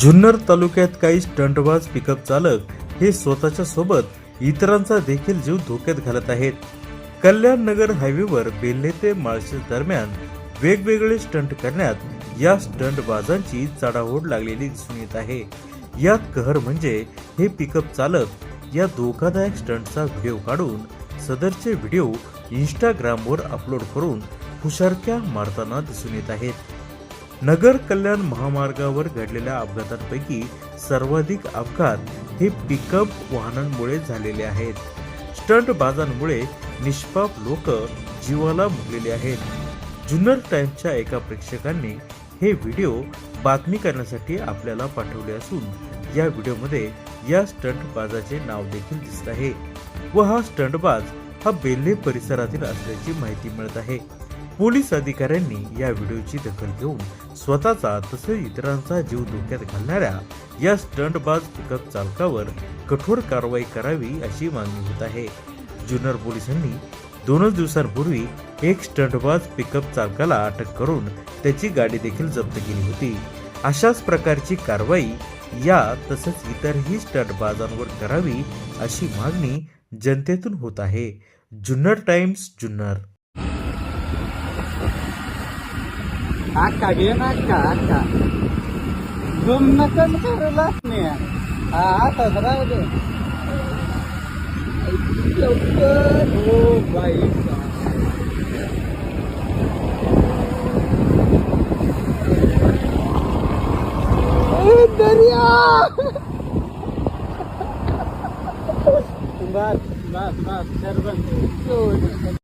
जुन्नर तालुक्यात काही स्टंटबाज पिकअप चालक हे स्वतःच्या सोबत इतरांचा देखील जीव धोक्यात घालत आहेत. कल्याण नगर हायवेवर बेल्हे ते माळशेज दरम्यान वेगवेगळे स्टंट करण्यात या स्टंटबाजांची चढाओढ लागलेली दिसून येत आहे. यात कहर म्हणजे हे पिकअप चालक या धोकादायक स्टंटचा व्हिडिओ काढून सदरचे व्हिडिओ इंस्टाग्रामवर अपलोड करून हुशारक्या मारताना दिसून येत आहेत. नगर कल्याण महामार्गावर घडलेल्या अपघातांपैकी सर्वाधिक अपघात हे पिकअप वाहनांमुळे झालेले आहेत. स्टंट बाजांमुळे निष्पाप लोक जीवाला मुकलेले आहेत. जुन्नर टाइम्सच्या एका प्रेक्षकांनी हे व्हिडिओ बातमी करण्यासाठी आपल्याला पाठवले असून या व्हिडिओमध्ये या स्टंट बाजाचे नाव देखील दिसत आहे व हा स्टंटबाज हा बेल्हे परिसरातील असल्याची माहिती मिळत आहे. पोलीस अधिकाऱ्यांनी या व्हिडिओची दखल घेऊन स्वतःचा तसेच इतरांचा जीव धोक्यात घालणाऱ्या या स्टंटबाज पिकअप चालकावर कठोर कारवाई करावी अशी मागणी होत आहे. जुन्नर पोलिसांनी दोनच दिवसांपूर्वी एक स्टंटबाज पिकअप चालकाला अटक करून त्याची गाडी देखील जप्त केली होती. अशाच प्रकारची कारवाई या तसंच इतरही स्टंटबाजांवर करावी अशी मागणी जनतेतून होत आहे. जुन्नर टाइम्स जुन्नर. आका घे ना आका. अक्का जुम नकल करलाच नाही हा असंच राहू दे. लवकर दर्या! बस बस बस सरबंद.